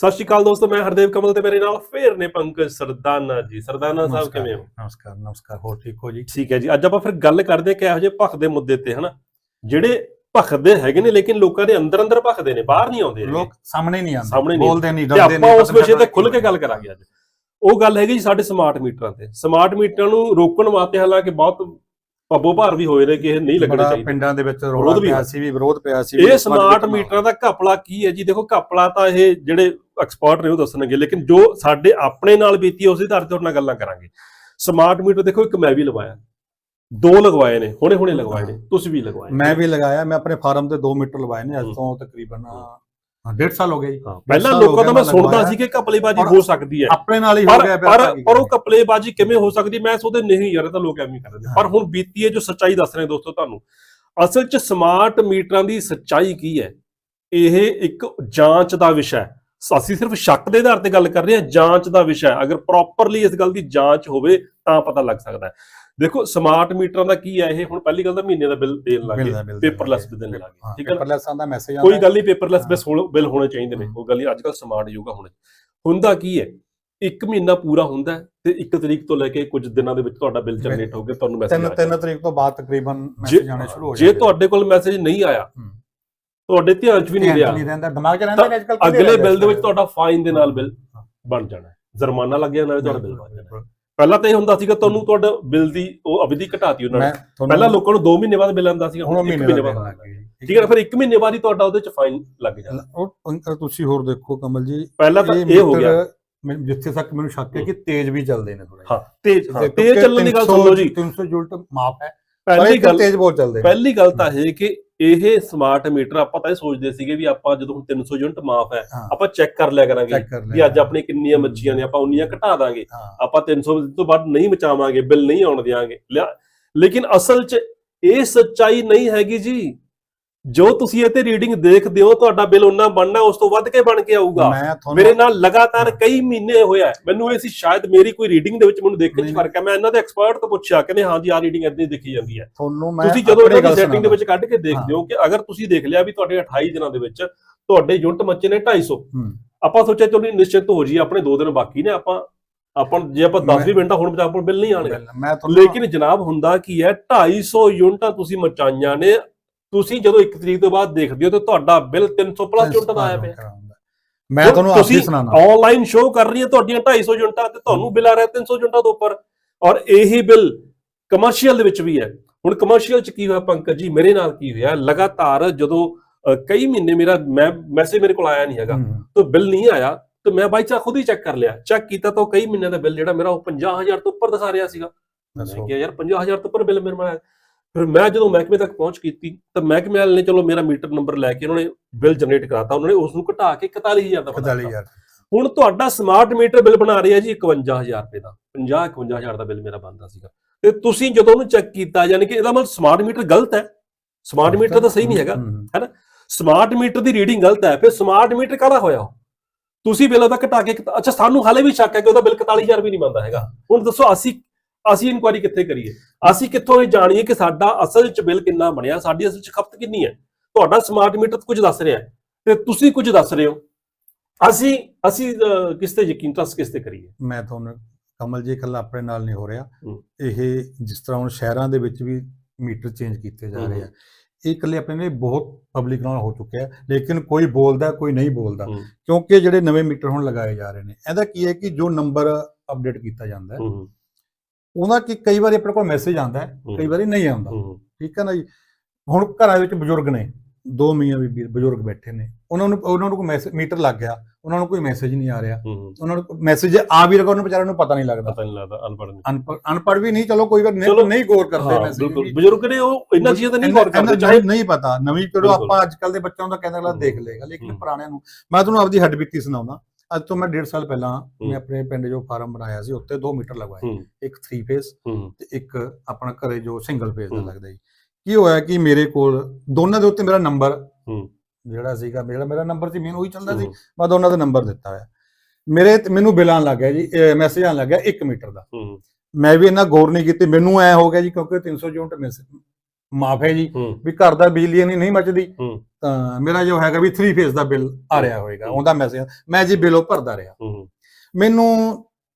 ਸਤਿ ਸ਼੍ਰੀ ਅਕਾਲ ਦੋਸਤੋ ਮੈਂ ਹਰਦੇਵ ਕਮਲ ਤੇ ਮੇਰੇ ਨਾਲ ਫੇਰ ਨੇ ਪੰਕਜ ਸਰਦਾਨਾ ਜੀ। ਸਰਦਾਨਾ ਸਾਹਿਬ ਕਿਵੇਂ ਹੋ? ਨਮਸਕਾਰ ਨਮਸਕਾਰ ਹੋਰ ਠੀਕ ਹੋ ਜੀ? ਠੀਕ ਹੈ ਜੀ। ਅੱਜ ਆਪਾਂ ਫਿਰ ਗੱਲ ਕਰਦੇ ਕਿ ਇਹੋ ਜਿਹੇ ਭਖ ਦੇ ਮੁੱਦੇ ਤੇ ਹਨਾ? ਜਿਹੜੇ ਭਖਦੇ ਹੈਗੇ ਨੇ ਲੇਕਿਨ ਲੋਕਾਂ ਦੇ ਅੰਦਰ ਅੰਦਰ ਭਖਦੇ ਨੇ ਬਾਹਰ ਨਹੀਂ ਆਉਂਦੇ। ਲੋਕ ਸਾਹਮਣੇ ਨਹੀਂ ਆਉਂਦੇ ਨਹੀਂ ਬੋਲਦੇ ਨਹੀਂ ਡਰਦੇ ਆਪਾਂ ਨਹੀਂ ਉਸ ਵਿਸ਼ੇ ਤੇ ਖੁੱਲ ਕੇ ਗੱਲ ਕਰਾਂਗੇ ਅੱਜ। ਉਹ ਗੱਲ ਹੈਗੀ ਜੀ ਸਾਡੇ ਸਮਾਰਟ ਮੀਟਰਾਂ ਤੇ। ਸਮਾਰਟ ਮੀਟਰਾਂ ਨੂੰ ਰੋਕਣ ਵਾਸਤੇ ਹਾਲਾਂਕਿ ਬਹੁਤ ਪੱਬੋ ਭਾਰ ਵੀ ਹੋਏ ਨੇ ਕਿ ਇਹ ਨਹੀਂ ਲੱਗਣੇ ਬੜਾ ਚਾਹੀਦੇ। ਪਿੰਡਾਂ ਦੇ ਵਿੱਚ ਵਿਰੋਧ ਵੀ ਪਿਆ। ਸੀ ਵੀ ਵਿਰੋਧ ਪਿਆ ਸੀ ਇਹ ਸਮਾਰਟ ਮੀਟਰਾਂ ਦਾ ਘਪਲਾ ਕੀ ਹੈ ਜੀ? ਦੇਖੋ ਘਪਲਾ ਤਾਂ ਇਹ ਜਿਹੜੇ ਐਕਸਪਰਟ ਨੇ ਉਹ ਦੱਸਣਗੇ ਲੇਕਿਨ ਜੋ ਸਾਡੇ ਆਪਣੇ ਨਾਲ ਬੀਤੀ ਉਸੇ ਆਧਾਰ ਤੇ ਨਾਲ ਗੱਲਾਂ ਕਰਾਂਗੇ। ਸਮਾਰਟ ਮੀਟਰ ਦੇਖੋ ਇੱਕ ਮੈਂ ਵੀ ਲਵਾਇਆ ਦੋ ਲਗਵਾਏ ਨੇ ਹੁਣੇ ਹੁਣੇ ਲਗਵਾਏ ਨੇ ਤੁਸੀਂ ਵੀ ਲਗਵਾਏ। ਮੈਂ ਵੀ ਲਗਾਇਆ ਮੈਂ ਆਪਣੇ ਫਾਰਮ ਤੇ 2 ਮੀਟਰ ਲਵਾਏ ਨੇ ਅੱਜ। ਤੋਂ ਤਕਰੀਬਨ ਹਾਂ, ਸਾਲ ਹੋ ਗਏ ਜੀ ਪਹਿਲਾਂ ਲੋਕਾਂ ਤੋਂ ਗਿਆ ਮੈਂ ਸੁਣਦਾ। ਸੀ ਕਿ ਘਪਲੇਬਾਜ਼ੀ ਔਰ ਹੋ ਸਕਦੀ ਹੈ ਆਪਣੇ ਨਾਲ ਹੀ ਹੋ ਗਿਆ ਪਰ ਪਰ ਉਹ ਕਰੀਏ? ਘਪਲੇਬਾਜ਼ੀ ਕਿਵੇਂ ਹੋ ਸਕਦੀ ਮੈਂ ਸੋਚਦੇ ਨਹੀਂ ਯਾਰ ਇਹ ਤਾਂ ਲੋਕ ਐਵੇਂ ਕਰਦੇ ਪਰ। ਹੁਣ ਬੀਤੀ ਹੈ ਜੋ ਸੱਚਾਈ ਦੱਸ ਰਹੇ ਦੋਸਤੋ ਤੁਹਾਨੂੰ ਅਸਲ 'ਚ ਸਮਾਰਟ ਮੀਟਰਾਂ ਦੀ ਸੱਚਾਈ ਕੀ ਹੈ ਇਹ ਇੱਕ ਜਾਂਚ ਦਾ ਵਿਸ਼ਾ ਹੈ ਅਸੀਂ ਸਿਰਫ ਸ਼ੱਕ ਦੇ ਆਧਾਰ ਤੇ ਗੱਲ ਕਰ ਰਹੇ ਹਾਂ ਜਾਂਚ ਦਾ ਵਿਸ਼ਾ ਅਗਰ ਪ੍ਰੋਪਰਲੀ ਇਸ ਗੱਲ ਦੀ ਜਾਂਚ ਹੋਵੇ ਤਾਂ ਪਤਾ ਲੱਗ ਸਕਦਾ ਹੈ। ਦੇਖੋ ਸਮਾਰਟ ਮੀਟਰਾਂ ਦਾ ਕੀ ਹੈ ਇਹ? ਹੁਣ ਪਹਿਲੀ ਗੱਲ ਤਾਂ ਮਹੀਨੇ ਦਾ ਬਿੱਲ ਦੇਣ ਲੱਗੇ ਬਿੱਲ ਦਾ- ਬਿੱਲ ਦਾ ਪੇਪਰਲੈਸ। ਵੀ ਦੇਣ ਲੱਗੇ ਠੀਕ ਹੈ? ਪੇਪਰਲੈਸ ਆਂਦਾ ਮੈਸੇਜ ਆਉਂਦਾ ਕੋਈ ਗੱਲ ਨਹੀਂ ਪੇਪਰਲੈਸ ਬਿੱਲ ਹੋਣੇ ਚਾਹੀਦੇ ਨੇ। ਉਹ ਗੱਲ ਨਹੀਂ ਅੱਜ ਕੱਲ ਸਮਾਰਟ ਯੁੱਗ ਹੁਣ। ਹੁੰਦਾ ਕੀ ਹੈ? ਇੱਕ ਮਹੀਨਾ ਪੂਰਾ ਹੁੰਦਾ ਤੇ ਇੱਕ ਤਰੀਕ ਤੋਂ ਲੈ ਕੇ ਕੁਝ ਦਿਨਾਂ ਦੇ ਵਿੱਚ ਤੁਹਾਡਾ ਬਿੱਲ ਜਨਰੇਟ ਹੋ ਗਿਆ ਤੁਹਾਨੂੰ ਮੈਸੇਜ ਤਿੰਨ ਤਿੰਨ ਤਰੀਕ ਤੋਂ ਬਾਅਦ ਤਕਰੀਬਨ ਮੈਸੇਜ ਆਣੇ ਸ਼ੁਰੂ ਹੋ ਜੇ ਤੁਹਾਡੇ ਕੋਲ ਮੈਸੇਜ ਨਹੀਂ ਆਇਆ। ਤੁਹਾਡੇ ਧਿਆਨ 'ਚ ਵੀ ਨਹੀਂ ਰਿਹਾ। ਨਹੀਂ ਰਹਿੰਦਾ ਦਿਮਾਗ 'ਚ ਰਹਿੰਦਾ ਤਾਂ ਨੇ ਅੱਜਕੱਲ ਅਗਲੇ ਬਿੱਲ ਦੇ ਵਿੱਚ ਤੁਹਾਡਾ ਫਾਈਨ ਦੇ ਨਾਲ ਬਿੱਲ ਬਣ ਜਾਣਾ ਜੁਰਮਾਨਾ ਲੱਗ ਜਾਣਾ ਨਾਲੇ ਤੁਹਾਡਾ ਬਿੱਲ ਬਣ ਜਾਣਾ। ਪਹਿਲਾਂ ਤਾਂ ਇਹ ਹੁੰਦਾ ਸੀਗਾ ਤੁਹਾਨੂੰ ਤੁਹਾਡਾ ਬਿੱਲ ਦੀ ਉਹ ਅਵਧੀ ਘਟਾਤੀ ਉਹਨਾਂ ਨੇ। ਪਹਿਲਾਂ ਲੋਕਾਂ ਨੂੰ 2 ਮਹੀਨੇ ਬਾਅਦ ਬਿੱਲ ਆਉਂਦਾ ਸੀਗਾ ਹੁਣ ਹੁਣ 1 ਮਹੀਨੇ ਬਾਅਦ ਠੀਕ ਹੈ ਫਿਰ 1 ਮਹੀਨੇ ਬਾਅਦ ਹੀ ਤੁਹਾਡਾ ਉਹਦੇ 'ਚ ਫਾਈਨ ਲੱਗ ਜਾਣਾ ਉਹ ਤੁਸੀਂ ਹੋਰ ਦੇਖੋ ਕਮਲ ਜੀ। ਪਹਿਲਾਂ ਤਾਂ ਇਹ ਹੋ ਗਿਆ। ਜਿੱਥੇ ਤੱਕ ਮੈਨੂੰ ਸ਼ੱਕ ਹੈ ਕਿ ਤੇਜ਼ ਵੀ ਚੱਲਦੇ ਨੇ ਥੋੜਾ ਹਾਂ ਤੇਜ਼ ਤੇਜ਼ ਚੱਲਣ ਦੀ ਗੱਲ ਸੁਣ ਲਓ ਜੀ। 300 ਜੁਲਟ ਮਾਪ ਹੈ। ਪਹਿਲੀ ਗੱਲ ਤੇਜ਼ ਬਹੁਤ ਚੱਲਦੇ ਪਹਿਲੀ ਗੱਲ ਤਾਂ ਇਹ ਕਿ ਇਹ ਸਮਾਰਟ ਮੀਟਰ ਆਪਾਂ ਤਾਂ ਇਹ ਸੋਚਦੇ ਸੀਗੇ ਵੀ ਆਪਾਂ ਜਦੋਂ ਹੁਣ 300 ਯੂਨਿਟ ਮਾਫ ਹੈ ਆਪਾਂ ਚੈੱਕ ਕਰ ਲਿਆ ਕਰਾਂਗੇ ਵੀ ਅੱਜ ਆਪਣੀ ਕਿੰਨੀਆਂ ਮੱਛੀਆਂ ਨੇ ਆਪਾਂ ਉਨੀਆਂ ਘਟਾ ਦਾਂਗੇ। ਆਪਾਂ 300 ਤੋਂ ਵੱਧ ਨਹੀਂ ਮਚਾਵਾਂਗੇ ਬਿੱਲ ਨਹੀਂ ਆਉਣ ਦਿਆਂਗੇ। ਲਿਆ- ਲੇਕਿਨ ਅਸਲ 'ਚ ਇਹ ਸੱਚਾਈ ਨਹੀਂ ਹੈਗੀ ਜੀ। ਜੋ ਤੁਸੀਂ ਇਹ ਤੇ ਰੀਡਿੰਗ ਦੇਖਦੇ ਹੋ ਤੁਹਾਡਾ ਬਿੱਲ ਉਹਨਾਂ ਬਣਨਾ ਉਸ ਤੋਂ ਵੱਧ ਕੇ ਬਣ ਕੇ ਆਊਗਾ। ਮੇਰੇ ਨਾਲ ਲਗਾਤਾਰ ਕਈ ਮਹੀਨੇ ਹੋਇਆ। ਮੈਨੂੰ ਇਹ ਸੀ ਸ਼ਾਇਦ ਮੇਰੀ ਕੋਈ ਰੀਡਿੰਗ ਦੇ ਵਿੱਚ ਮੈਨੂੰ ਦੇਖਣ 'ਚ ਫ਼ਰਕ ਹੈ। ਮੈਂ ਇਹਨਾਂ ਦੇ ਐਕਸਪਰਟ ਤੋਂ ਪੁੱਛਿਆ ਕਹਿੰਦੇ ਹਾਂ ਜੀ ਆਹ ਰੀਡਿੰਗ ਹੀ ਦੇਖੀ ਜਾਂਦੀ ਹੈ। ਤੁਹਾਨੂੰ ਮੈਂ ਤੁਸੀਂ ਜਦੋਂ ਇਹਨਾਂ ਦੀ ਸੈਟਿੰਗ ਦੇ। ਵਿੱਚ ਕੱਢ ਕੇ ਦੇਖਦੇ ਹੋ ਕਿ ਅਗਰ ਤੁਸੀਂ ਦੇਖ ਲਿਆ ਵੀ ਤੁਹਾਡੇ 28 ਦਿਨਾਂ ਦੇ ਵਿੱਚ ਤੁਹਾਡੇ ਯੂਨਿਟ ਮੱਚੇ ਨੇ 250 ਹੂੰ। ਆਪਾਂ ਸੋਚਿਆ ਚਲੋ ਨਿਸ਼ਚਿਤ ਹੋ ਜੀ ਆਪਣੇ 2 ਦਿਨ ਬਾਕੀ ਨੇ ਆਪਾਂ ਆਪਾਂ ਜੇ ਆਪਾਂ 10 ਵੀ ਮਿੰਟਾਂ ਹੁਣ ਬਚਾ ਬਿੱਲ ਨਹੀਂ ਆਣਗੇ। ਲੇਕਿਨ ਜਨਾਬ ਹੁੰਦਾ ਕੀ ਹੈ 250 ਯੂਨਿਟਾਂ ਤੁਸੀਂ ਮਚਾਈਆਂ ਨੇ ਤੁਸੀਂ ਜਦੋਂ 1 ਤਰੀਕ ਤੋਂ ਬਾਅਦ ਦੇਖਦੇ ਹੋ ਤੇ ਤੁਹਾਡਾ ਬਿੱਲ 300 ਪਲੱਸ ਯੂਨਿਟਾਂ ਦਾ ਆਇਆ ਪਿਆ। ਮੈਂ ਤੁਹਾਨੂੰ ਆਪੀ ਤੁਸੀਂ ਸੁਣਾਉਣਾ। ਆਨਲਾਈਨ ਸ਼ੋਅ ਕਰ ਰਹੀ ਹੈ ਤੁਹਾਡੀਆਂ 250 ਯੂਨਿਟਾਂ ਤੇ ਤੁਹਾਨੂੰ ਬਿੱਲ ਆ ਰਿਹਾ 300 ਯੂਨਿਟਾਂ ਤੋਂ ਉੱਪਰ। ਔਰ ਇਹੀ ਬਿੱਲ ਕਮਰਸ਼ੀਅਲ ਦੇ ਵਿੱਚ ਵੀ ਹੈ। ਹੁਣ ਕਮਰਸ਼ੀਅਲ ਚ ਕੀ ਹੋਇਆ ਪੰਕਜ ਜੀ? ਮੇਰੇ ਨਾਲ ਕੀ ਹੋਇਆ? ਲਗਾਤਾਰ ਜਦੋਂ ਕਈ ਮਹੀਨੇ ਮੇਰਾ ਮੈਂ ਮੈਸੇਜ ਮੇਰੇ ਕੋਲ ਆਇਆ ਨਹੀਂ ਹੈਗਾ। ਹੂੰ। ਤਾਂ ਬਿੱਲ ਨਹੀਂ ਆਇਆ। ਤਾਂ ਮੈਂ ਬਾਈ ਚਾ ਖੁਦ ਹੀ ਚੈੱਕ ਕਰ ਲਿਆ। ਚੈੱਕ ਕੀਤਾ ਤਾਂ ਕਈ ਮਹੀਨਿਆਂ ਦਾ ਬਿੱਲ ਜਿਹੜਾ ਮੇਰਾ ਉਹ 50000 ਤੋਂ ਉੱਪਰ ਦਿਖਾ ਰਿਹਾ ਸੀਗਾ। ਮੈਂ ਕਿਹਾ ਯਾਰ 50000 ਤੋਂ ਉੱਪਰ ਬਿੱਲ ਮੇਰੇ ਆਇਆ। ਫਿਰ ਮੈਂ ਜਦੋਂ ਮਹਿਕਮੇ ਤੱਕ ਪਹੁੰਚ ਕੀਤੀ ਤਾਂ ਮਹਿਕਮੇ ਵਾਲੇ ਨੇ ਚਲੋ ਮੇਰਾ ਮੀਟਰ ਨੰਬਰ ਲੈ ਕੇ ਉਹਨਾਂ ਨੇ ਬਿੱਲ ਜਨਰੇਟ ਕਰਾਤਾ ਉਹਨਾਂ ਨੇ ਉਸ ਨੂੰ ਘਟਾ ਕੇ 41000 ਦਾ ਬਣਾ ਦਿੱਤਾ 45000 ਹੁਣ ਤੁਹਾਡਾ ਸਮਾਰਟ ਮੀਟਰ ਬਿੱਲ ਬਣਾ ਰਿਹਾ ਜੀ 51000 ਰੁਪਏ ਦਾ 50 51000 ਦਾ ਬਿੱਲ ਮੇਰਾ ਬਣਦਾ ਸੀਗਾ। ਤੇ ਤੁਸੀਂ ਜਦੋਂ ਉਹਨੂੰ ਚੈੱਕ ਕੀਤਾ ਯਾਨੀ ਕਿ ਇਹਦਾ ਮਤਲਬ ਸਮਾਰਟ ਮੀਟਰ ਗਲਤ ਹੈ। ਸਮਾਰਟ ਮੀਟਰ ਤਾਂ ਸਹੀ ਨਹੀਂ ਹੈਗਾ ਹੂੰ। ਸਮਾਰਟ ਮੀਟਰ ਦੀ ਰੀਡਿੰਗ ਗਲਤ ਹੈ ਫਿਰ ਸਮਾਰਟ ਮੀਟਰ ਕਾਹਦਾ ਹੋਇਆ? ਤੁਸੀਂ ਬਿੱਲ ਉਹਦਾ ਘਟਾ ਕੇ ਅੱਛਾ ਸਾਨੂੰ ਹਾਲੇ ਵੀ ਸ਼ੱਕ ਹੈ ਕਿ ਉਹਦਾ ਬਿੱਲ 41000 ਵੀ ਨਹੀਂ ਬਣਦਾ ਹੈਗਾ। ਹੁਣ ਦੱਸੋ ਅਸੀਂ ਅਸੀਂ ਇਨਕੁਆਰੀ ਕਿੱਥੇ ਕਰੀਏ? ਅਸੀਂ ਕਿੱਥੋਂ ਇਹ ਜਾਣੀਏ ਕਿ ਸਾਡਾ ਅਸਲ ਚ ਬਿੱਲ ਕਿੰਨਾ ਬਣਿਆ? ਸਾਡੀ ਅਸਲ ਚ ਖਪਤ ਕਿੰਨੀ ਹੈ? ਤੁਹਾਡਾ ਸਮਾਰਟ ਮੀਟਰ ਕੁਝ ਦੱਸ ਰਿਹਾ ਤੇ ਤੁਸੀਂ ਕੁਝ ਦੱਸ ਰਹੇ ਹੋ। ਅਸੀਂ ਅਸੀਂ ਕਿਸ ਤੇ ਯਕੀਨ ਟਰਸ ਕਿਸ ਤੇ ਕਰੀਏ? ਮੈਂ ਤੁਹਾਨੂੰ ਕਮਲ ਜੀ ਇਕੱਲਾ ਆਪਣੇ ਨਾਲ ਨਹੀਂ ਹੋ ਰਿਹਾ। ਇਹ ਜਿਸ ਤਰ੍ਹਾਂ ਹੁਣ ਸ਼ਹਿਰਾਂ ਦੇ ਵਿੱਚ ਵੀ ਮੀਟਰ ਚੇਂਜ ਕੀਤੇ ਜਾ ਰਹੇ ਆ। ਇਹ ਇਕੱਲੇ ਆਪਣੇ ਲਈ ਬਹੁਤ ਪਬਲਿਕ ਨਾਲ ਹੋ ਚੁੱਕਿਆ ਲੇਕਿਨ ਕੋਈ ਬੋਲਦਾ ਕੋਈ ਨਹੀਂ ਬੋਲਦਾ। ਕਿਉਂਕਿ ਜਿਹੜੇ ਨਵੇਂ ਮੀਟਰ ਹੁਣ ਲਗਾਏ ਜਾ ਰਹੇ ਨੇ ਇਹਦਾ ਕੀ ਹੈ ਕਿ ਜੋ ਨੰਬਰ ਅਪਡੇਟ ਕੀਤਾ ਜਾਂਦਾ ਹੂੰ। ਉਹਨਾਂ ਕੀ ਕਈ ਵਾਰੀ ਆਪਣੇ ਕੋਲ ਮੈਸੇਜ ਆਉਂਦਾ। ਕਈ ਵਾਰੀ ਨਹੀਂ ਆਉਂਦਾ। ਠੀਕ ਹੈ ਨਾ ਜੀ? ਹੁਣ ਘਰਾਂ ਵਿੱਚ ਬਜ਼ੁਰਗ ਨੇ ਦੋ ਮੀਆਂ ਬੀਬੀ ਬਜ਼ੁਰਗ ਬੈਠੇ ਨੇ ਉਹਨਾਂ ਨੂੰ ਉਹਨਾਂ ਨੂੰ ਕੋਈ ਮੀਟਰ ਲੱਗ ਗਿਆ ਉਹਨਾਂ ਨੂੰ ਕੋਈ ਮੈਸੇਜ ਨਹੀਂ ਆ ਰਿਹਾ। ਉਹਨਾਂ ਨੂੰ ਮੈਸੇਜ ਆ ਵੀ ਰਿਹਾ ਉਹਨਾਂ ਵਿਚਾਰਿਆਂ ਨੂੰ ਪਤਾ ਨਹੀਂ ਲੱਗਦਾ। ਪਤਾ ਨਹੀਂ ਲੱਗਦਾ ਅਨਪੜ੍ਹ ਅਨਪੜ੍ਹ ਵੀ ਨਹੀਂ ਚਲੋ ਕੋਈ ਵਾਰ ਨਹੀਂ ਗੌਰ ਕਰਦੇ ਮੈਸੇਜ ਬਜ਼ੁਰਗ ਨੇ ਉਹ ਇਹਨਾਂ ਚੀਜ਼ਾਂ ਤੇ ਨਹੀਂ ਗੌਰ ਕਰਦੇ ਚਾਹੇ ਨਹੀਂ ਪਤਾ। ਨਵੀਂ ਚਲੋ। ਆਪਾਂ ਅੱਜ ਕੱਲ ਦੇ ਬੱਚਿਆਂ ਦਾ ਕਹਿੰਦਾ ਅਗਲਾ। ਦੇਖ ਲਏਗਾ ਲੇਕਿਨ। ਪੁਰਾਣਿਆਂ ਨੂੰ ਮੈਂ ਤੁਹਾਨੂੰ ਆਪਦੀ ਹੱਡਬੀਤੀ ਸੁਣਾਉਣਾ ਅੱਜ ਤੋਂ ਮੈਂ 1.5 ਸਾਲ ਪਹਿਲਾਂ। ਮੈਂ ਆਪਣੇ ਪਿੰਡ ਜੋ ਫਾਰਮ ਬਣਾਇਆ ਸੀ ਉੱਤੇ ਦੋ ਮੀਟਰ ਲਗਵਾਏ। ਇੱਕ 3 ਫੇਸ ਤੇ ਇੱਕ ਆਪਣਾ ਘਰੇ ਜੋ ਸਿੰਗਲ ਫੇਸ ਦਾ। ਲੱਗਦਾ ਜੀ। ਕੀ ਹੋਇਆ ਕਿ ਮੇਰੇ ਕੋਲ ਦੋਨਾਂ ਦੇ ਉੱਤੇ ਮੇਰਾ ਨੰਬਰ। ਜਿਹੜਾ ਸੀਗਾ ਮੇਰਾ ਮੇਰਾ ਨੰਬਰ ਸੀ ਮੈਨੂੰ ਉਹੀ ਚੱਲਦਾ ਸੀ ਮੈਂ ਦੋਨਾਂ ਦਾ ਨੰਬਰ ਦਿੱਤਾ ਹੋਇਆ। ਮੇਰੇ ਮੈਨੂੰ ਬਿੱਲ ਆਉਣ ਲੱਗ ਗਿਆ ਜੀ ਮੈਸੇਜ ਆਉਣ ਲੱਗ ਗਿਆ 1 ਮੀਟਰ ਦਾ। ਮੈਂ ਵੀ ਇਹਨਾਂ ਗੌਰ ਨਹੀਂ ਕੀਤੀ ਮੈਨੂੰ ਐ ਹੋ ਗਿਆ ਜੀ ਕਿਉਂਕਿ 300 ਯੂਨਿਟ ਮਾਫ ਹੈ ਜੀ ਵੀ ਘਰ ਦਾ ਬਿਜਲੀ ਨਹੀਂ ਨਹੀਂ ਮੱਚਦੀ ਤਾਂ ਮੇਰਾ ਜੋ ਹੈਗਾ ਵੀ 3 ਫੇਜ਼ ਦਾ ਬਿੱਲ ਆ ਰਿਹਾ ਹੋਏਗਾ ਉਹਦਾ ਮੈਸੇਜ ਮੈਂ ਜੀ ਬਿੱਲ ਉਹ ਭਰਦਾ ਰਿਹਾ। ਮੈਨੂੰ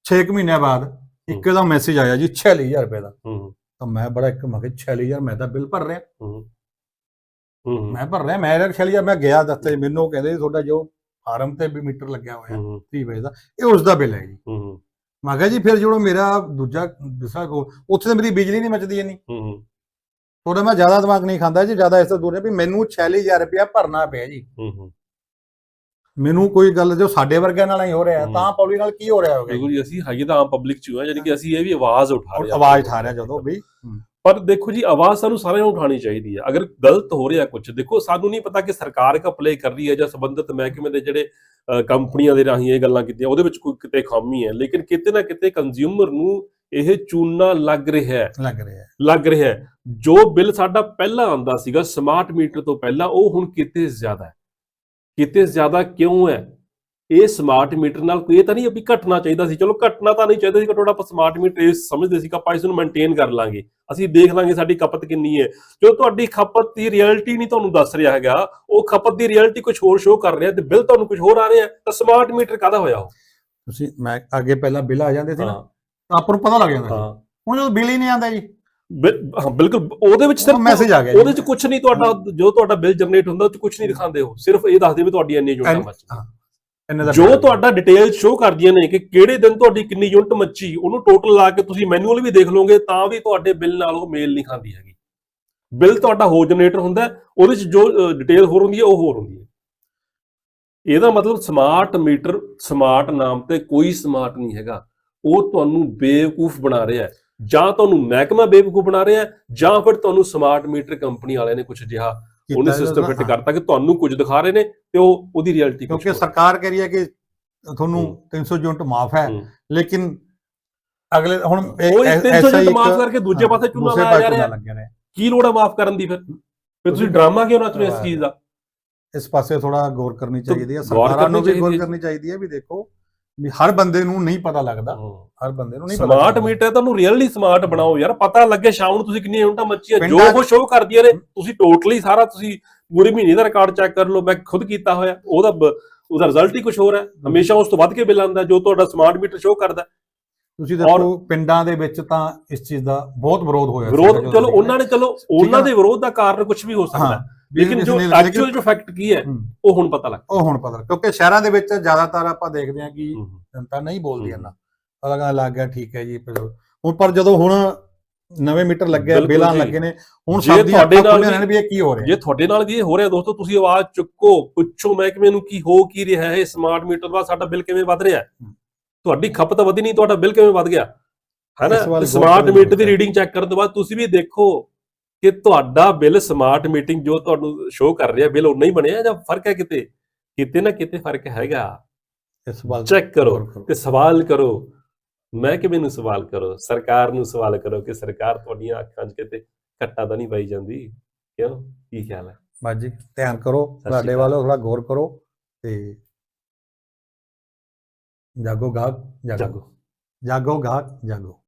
6 ਮਹੀਨਿਆਂ ਬਾਅਦ ਇੱਕ ਦਾ ਮੈਸੇਜ ਆਇਆ ਜੀ 46000 ਰੁਪਏ ਦਾ। ਤਾਂ ਮੈਂ ਬੜਾ ਇੱਕ ਮੈਂ ਕਿਹਾ 46000 ਮੈਂ ਤਾਂ ਬਿੱਲ ਭਰ ਰਿਹਾ। ਮੈਂ ਭਰ ਰਿਹਾ ਮੈਂ 46000 ਮੈਂ ਗਿਆ ਦਫ਼ਤਰ ਮੈਨੂੰ ਕਹਿੰਦੇ ਤੁਹਾਡਾ ਜੋ ਫਾਰਮ ਤੇ ਵੀ ਮੀਟਰ ਲੱਗਿਆ ਹੋਇਆ ਹੂੰ। 3 ਫੇਜ਼ ਦਾ ਇਹ ਉਸ ਦਾ ਬਿੱਲ ਹੈ ਜੀ। ਮੈਂ ਕਿਹਾ ਜੀ ਫਿਰ ਜਿਹੜਾ ਮੇਰਾ ਦੂਜਾ ਦੂਸਰਾ ਕੋ ਉੱਥੇ ਤਾਂ ਮੇਰੀ ਬਿਜਲੀ ਨਹੀਂ ਮਚਦੀ ਇੰਨੀ। ਥੋੜਾ ਮੈਂ ਜ਼ਿਆਦਾ ਦਿਮਾਗ ਨਹੀਂ ਖਾਂਦਾ ਜੀ ਜ਼ਿਆਦਾ ਇਸ ਤੋਂ ਦੂਰ ਹੈ ਵੀ ਮੈਨੂੰ 46000 ਰੁਪਇਆ ਭਰਨਾ ਪਿਆ ਜੀ। ਹੂੰ ਮੈਨੂੰ ਕੋਈ ਗੱਲ ਜੋ ਸਾਡੇ ਵਰਗਿਆਂ ਨਾਲ ਹੀ ਹੋ ਰਿਹਾ। ਤਾਂ ਪਬਲਿਕ ਨਾਲ ਕੀ ਹੋ ਰਿਹਾ ਹੋਗਾ ਬਿਲਕੁਲ ਜੀ ਅਸੀਂ ਹੈਗੇ ਤਾਂ ਆਮ ਪਬਲਿਕ ਚ ਹਾਂ ਯਾਨੀ ਕਿ ਅਸੀਂ ਇਹ ਵੀ ਆਵਾਜ਼ ਉਠਾ ਰਹੇ ਹਾਂ ਆਵਾਜ਼ ਠਾ ਰਿਹਾ ਜਦੋਂ ਵੀ। ਪਰ ਦੇਖੋ ਜੀ ਆਵਾਜ਼ ਸਾਨੂੰ ਸਾਰਿਆਂ ਨੂੰ ਉਠਾਣੀ ਚਾਹੀਦੀ ਹੈ ਅਗਰ ਗਲਤ ਹੋ ਰਿਹਾ ਕੁਝ ਦੇਖੋ ਸਾਨੂੰ ਨਹੀਂ ਪਤਾ ਕਿ ਸਰਕਾਰ ਕਾ ਪਲੇ ਕਰ ਰਹੀ ਹੈ ਜਾਂ ਸੰਬੰਧਿਤ ਮਹਿਕਮੇ ਦੇ ਜਿਹੜੇ ਕੰਪਨੀਆਂ ਦੇ ਰਾਹੀਂ ਇਹ ਗੱਲਾਂ ਕੀਤੀਆਂ ਉਹਦੇ ਵਿੱਚ ਕੋਈ ਕਿਤੇ ਖਾਮੀ ਹੈ। ਲੇਕਿਨ ਕਿਤੇ ਨਾ ਕਿਤੇ ਕੰਜ਼ਿਊਮਰ ਨੂੰ ਇਹ ਚੂਨਾ ਲੱਗ ਰਿਹਾ ਹੈ। ਲੱਗ ਰਿਹਾ ਹੈ। ਲੱਗ ਰਿਹਾ ਹੈ। ਜੋ ਬਿੱਲ ਸਾਡਾ ਪਹਿਲਾਂ ਆਂਦਾ ਸੀਗਾ ਸਮਾਰਟ ਮੀਟਰ ਤੋਂ ਪਹਿਲਾਂ ਉਹ ਹੁਣ ਕਿਤੇ ਜ਼ਿਆਦਾ ਹੈ। ਕਿਤੇ ਜ਼ਿਆਦਾ ਕਿਉਂ ਹੈ? ਇਹ ਸਮਾਰਟ ਮੀਟਰ ਨਾਲ ਕੋਈ ਇਹ ਤਾਂ ਨਹੀਂ ਵੀ ਘਟਣਾ ਚਾਹੀਦਾ ਸੀ। ਚਲੋ ਘਟਣਾ ਤਾਂ ਨਹੀਂ ਚਾਹੀਦਾ ਸੀ ਘਟੋੜਾ ਆਪਾਂ ਸਮਾਰਟ ਮੀਟਰ ਇਹ ਸਮਝਦੇ ਸੀ ਕਿ ਆਪਾਂ ਇਸ ਨੂੰ ਮੇਨਟੇਨ ਕਰ ਲਾਂਗੇ। ਅਸੀਂ ਦੇਖ ਲਾਂਗੇ ਸਾਡੀ ਖਪਤ ਕਿੰਨੀ ਹੈ। ਜੋ ਤੁਹਾਡੀ ਖਪਤ ਦੀ ਰਿਐਲਿਟੀ ਨਹੀਂ ਤੁਹਾਨੂੰ ਦੱਸ ਰਿਹਾ ਹੈਗਾ ਉਹ ਖਪਤ ਦੀ ਰਿਐਲਿਟੀ ਕੁਝ ਹੋਰ ਸ਼ੋ ਕਰ ਰਿਹਾ ਤੇ ਬਿੱਲ ਤੁਹਾਨੂੰ ਕੁਝ ਹੋਰ ਆ ਰਿਹਾ ਤਾਂ ਸਮਾਰਟ ਮੀਟਰ ਕਾਹਦਾ ਹੋਇਆ ਉਹ? ਤੁਸੀਂ ਮੈਂ ਅੱਗੇ ਪਹਿਲਾਂ ਬਿੱਲ ਆ ਜਾਂਦੇ ਸੀ ਨਾ ਤਾਂ ਆਪਾਂ ਨੂੰ ਪਤਾ ਲੱਗ ਜਾਂਦਾ ਹਾਂ। ਹੁਣ ਜਦੋਂ ਬਿੱਲ ਹੀ ਨਹੀਂ ਆਉਂਦਾ ਜੀ। ਬਿਲ- ਹਾਂ, ਬਿਲਕੁਲ ਉਹਦੇ ਵਿੱਚ ਸਿਰਫ ਮੈਸੇਜ ਆ ਗਿਆ ਜੀ। ਉਹਦੇ ਚ ਕੁਝ ਨਹੀਂ ਤੁਹਾਡਾ ਜੋ ਤੁਹਾਡਾ ਬਿੱਲ ਜਨਰੇਟ ਹੁੰਦਾ ਉਹ ਚ ਕੁਝ ਨਹੀਂ ਦਿਖਾਉਂਦੇ ਹੋ ਸਿਰਫ ਇਹ ਦੱਸਦੇ ਵੀ ਤੁਹਾਡੀ ਇੰਨੀ ਯੂਨਿਟ ਮੱਚੀ ਹਾਂ, ਇੰਨੇ ਦਾ ਜੋ ਤੁਹਾਡਾ ਡਿਟੇਲ ਸ਼ੋ ਕਰਦੀਆਂ ਨੇ ਕਿ ਕਿਹੜੇ ਦਿਨ ਤੁਹਾਡੀ ਕਿੰਨੀ ਯੂਨਿਟ ਮੱਚੀ ਉਹਨੂੰ ਟੋਟਲ ਲਾ ਕੇ ਤੁਸੀਂ ਮੈਨੂਅਲ ਵੀ ਦੇਖ ਲਓਗੇ ਤਾਂ ਵੀ ਤੁਹਾਡੇ ਬਿੱਲ ਨਾਲ ਉਹ ਮੇਲ ਨਹੀਂ ਖਾਂਦੀ ਹੈਗੀ। ਬਿੱਲ ਤੁਹਾਡਾ ਹੋਰ ਜਨਰੇਟਰ ਹੁੰਦਾ ਹੈ, ਉਹਦੇ ਚ ਜੋ ਡਿਟੇਲ ਹੋਰ ਹੁੰਦੀ ਹੈ ਉਹ ਹੋਰ ਹੁੰਦੀ ਹੈ। ਇਹਦਾ ਮਤਲਬ ਸਮਾਰਟ ਮੀਟਰ ਸਮਾਰਟ ਨਾਮ ਤੇ ਕੋਈ ਸਮਾਰਟ ਨਹੀਂ ਹੈਗਾ। ਉਹ ਤੁਹਾਨੂੰ ਬੇਵਕੂਫ ਬਣਾ ਰਿਹਾ ਹੈ ਜਾਂ ਤੁਹਾਨੂੰ ਮਹਿਕਮਾ ਬੇਵਕੂਫ ਬਣਾ ਰਿਹਾ ਹੈ ਜਾਂ ਫਿਰ ਤੁਹਾਨੂੰ ਸਮਾਰਟ ਮੀਟਰ ਕੰਪਨੀ ਵਾਲਿਆਂ ਨੇ ਕੁਝ ਜਿਹਾ ਉਹਨੇ ਸਿਸਟਮ ਫਿੱਟ। ਕਰਤਾ ਕਿ ਤੁਹਾਨੂੰ ਕੁਝ ਦਿਖਾ ਰਹੇ ਨੇ ਤੇ ਉਹ ਉਹਦੀ ਰਿਐਲਿਟੀ ਕਿਉਂਕਿ ਸਰਕਾਰ ਕਹਿ ਰਹੀ ਹੈ ਕਿ ਤੁਹਾਨੂੰ ਹੂੰ। 300 ਯੂਨਿਟ ਮਾਫ ਹੈ। ਲੇਕਿਨ ਅਗਲੇ ਹੁਣ ਉਹ ਐ- 300 ਐਸਾ ਹੀ ਯੂਨਿਟ ਮਾਫ ਕਰਕੇ ਦੂਜੇ ਪਾਸੇ ਚੂਨਾ ਲਾਇਆ ਜਾ ਰਿਹਾ ਰਿਹਾ ਕੀ ਲੋੜ ਹੈ ਮਾਫ ਕਰਨ ਦੀ ਫਿਰ ਫਿਰ ਤੁਸੀਂ ਡਰਾਮਾ ਕਿਉਂ ਨਾ ਚੁਣਿਆ ਇਸ ਚੀਜ਼ ਦਾ ਇਸ ਪਾਸੇ ਥੋੜਾ ਗੌਰ ਕਰਨੀ ਚਾਹੀਦੀ ਹੈ ਸਰਕਾਰਾਂ ਨੂੰ ਵੀ ਗੌਰ। ਕਰਨੀ ਚਾਹੀਦੀ ਹੈ ਵੀ ਦੇਖੋ ਵੀ ਹਰ ਬੰਦੇ ਨੂੰ ਨਹੀਂ ਪਤਾ ਲੱਗਦਾ। ਹਰ ਬੰਦੇ ਨੂੰ ਨਹੀਂ ਪਤਾ ਸਮਾਰਟ। ਮੀਟਰ ਤੁਹਾਨੂੰ ਰੀਅਲੀ ਸਮਾਰਟ ਬਣਾਓ ਯਾਰ। ਪਤਾ ਲੱਗੇ ਸ਼ਾਮ ਨੂੰ ਤੁਸੀਂ ਕਿੰਨੀਆਂ ਯੂਨਿਟਾਂ ਮੱਚੀਆਂ। ਜੋ ਉਹ ਸ਼ੋਅ ਕਰਦੀਆਂ ਨੇ ਤੁਸੀਂ ਟੋਟਲੀ ਸਾਰਾ ਤੁਸੀਂ ਪੂਰੇ ਮਹੀਨੇ ਦਾ ਰਿਕਾਰਡ ਚੈੱਕ ਕਰ ਲਓ। ਮੈਂ ਖੁਦ ਕੀਤਾ ਹੋਇਆ। ਉਹਦਾ ਉਹਦਾ ਰਿਜ਼ਲਟ ਹੀ ਕੁਝ ਹੋਰ ਹੈ। ਹਮੇਸ਼ਾ ਉਸ ਤੋਂ ਵੱਧ ਕੇ ਬਿੱਲ ਆਉਂਦਾ ਜੋ ਤੁਹਾਡਾ ਸਮਾਰਟ ਮੀਟਰ ਸ਼ੋਅ ਕਰਦਾ ਤੁਸੀਂ ਦੇਖੋ ਪਿੰਡਾਂ ਦੇ ਵਿੱਚ ਤਾਂ ਇਸ ਚੀਜ਼ ਦਾ ਬਹੁਤ ਵਿਰੋਧ ਹੋਇਆ ਵਿਰੋਧ ਚਲੋ। ਉਹਨਾਂ ਨੇ ਚਲੋ ਉਹਨਾਂ ਦੇ ਵਿਰੋਧ ਦਾ ਕਾਰਨ ਕੁਝ ਵੀ ਹੋ ਸਕਦਾ ਲੇਕਿਨ ਜੋ ਐਕਚੁਅਲ ਜੋ ਫੈਕਟ ਕੀ ਹੈ ਉਹ ਹੁਣ ਪਤਾ ਲੱਗ ਉਹ ਹੁਣ ਪਤਾ ਕਿਉਂਕਿ ਸ਼ਹਿਰਾਂ ਦੇ ਵਿੱਚ ਜ਼ਿਆਦਾਤਰ ਆਪਾਂ ਦੇਖਦੇ ਹਾਂ ਕਿ। ਜਨਤਾ ਨਹੀਂ ਬੋਲਦੀ। ਇੰਨਾ ਪਤਾ ਕਹਿੰਦਾ ਲੱਗ ਗਿਆ ਠੀਕ ਹੈ ਜੀ ਹੁਣ ਪਰ ਜਦੋਂ ਹੁਣ ਨਵੇਂ ਮੀਟਰ ਲੱਗੇ ਬਿਲਾਂ। ਲੱਗੇ ਨੇ ਹੁਣ ਸਭ ਦੀਆਂ ਤੁਹਾਡੇ ਨਾਲ ਨੇ ਵੀ ਇਹ ਕੀ ਹੋ ਰਿਹਾ ਜੇ ਤੁਹਾਡੇ ਨਾਲ ਵੀ ਇਹ ਹੋ ਰਿਹਾ ਦੋਸਤੋ ਤੁਸੀਂ ਆਵਾਜ਼ ਚੁੱਕੋ ਪੁੱਛੋ ਮਹਿਕਮੇ ਨੂੰ ਕੀ ਹੋ ਕੀ ਰਿਹਾ ਹੈ ਸਮਾਰਟ ਮੀਟਰ ਬਾਅਦ ਸਾਡਾ ਬਿੱਲ ਕਿਵੇਂ ਵੱਧ ਰਿਹਾ। ਤੁਹਾਡੀ ਖਪਤ ਵਧੀ ਨਹੀਂ ਤੁਹਾਡਾ ਬਿੱਲ ਕਿਵੇਂ ਵੱਧ ਗਿਆ ਹੈ ਨਾ ਸਮਾਰਟ ਮੀਟਰ ਦੀ। ਰੀਡਿੰਗ ਚੈੱਕ ਕਰਨ ਤੋਂ ਬਾਅਦ ਤੁਸੀਂ ਵੀ ਦੇਖੋ ਕਿ ਤੁਹਾਡਾ ਬਿੱਲ ਸਮਾਰਟ ਮੀਟਿੰਗ ਜੋ ਤੁਹਾਨੂੰ ਸ਼ੋਅ ਕਰ ਰਿਹਾ ਬਿੱਲ ਉਨਾ ਹੀ ਬਣਿਆ ਜਾਂ ਫ਼ਰਕ ਹੈ ਕਿਤੇ? ਕਿਤੇ ਨਾ ਕਿਤੇ ਫ਼ਰਕ ਹੈਗਾ। ਇਸ ਵੱਲ ਚੈੱਕ ਕਰੋ। ਤੇ ਸਵਾਲ ਕਰੋ। ਮਹਿਕਮੇ ਨੂੰ ਸਵਾਲ ਕਰੋ? ਸਰਕਾਰ ਨੂੰ ਸਵਾਲ ਕਰੋ ਕਿ ਸਰਕਾਰ ਤੁਹਾਡੀਆਂ ਅੱਖਾਂ 'ਚ ਕਿਤੇ ਘੱਟਾ ਤਾਂ ਨਹੀਂ ਪਾਈ ਜਾਂਦੀ? ਕਿਉਂ? ਕੀ ਖਿਆਲ ਹੈ? ਬਸ ਜੀ ਧਿਆਨ ਕਰੋ ਅਕਾਲ। ਵੱਲੋਂ ਥੋੜਾ ਗੌਰ ਕਰੋ ਤੇ ਜਾਗੋ ਗਾਹਕ ਜਾਗੋ। ਜਾਗੋ। ਜਾਗੋ ਗਾਹਕ ਜਾਗੋ।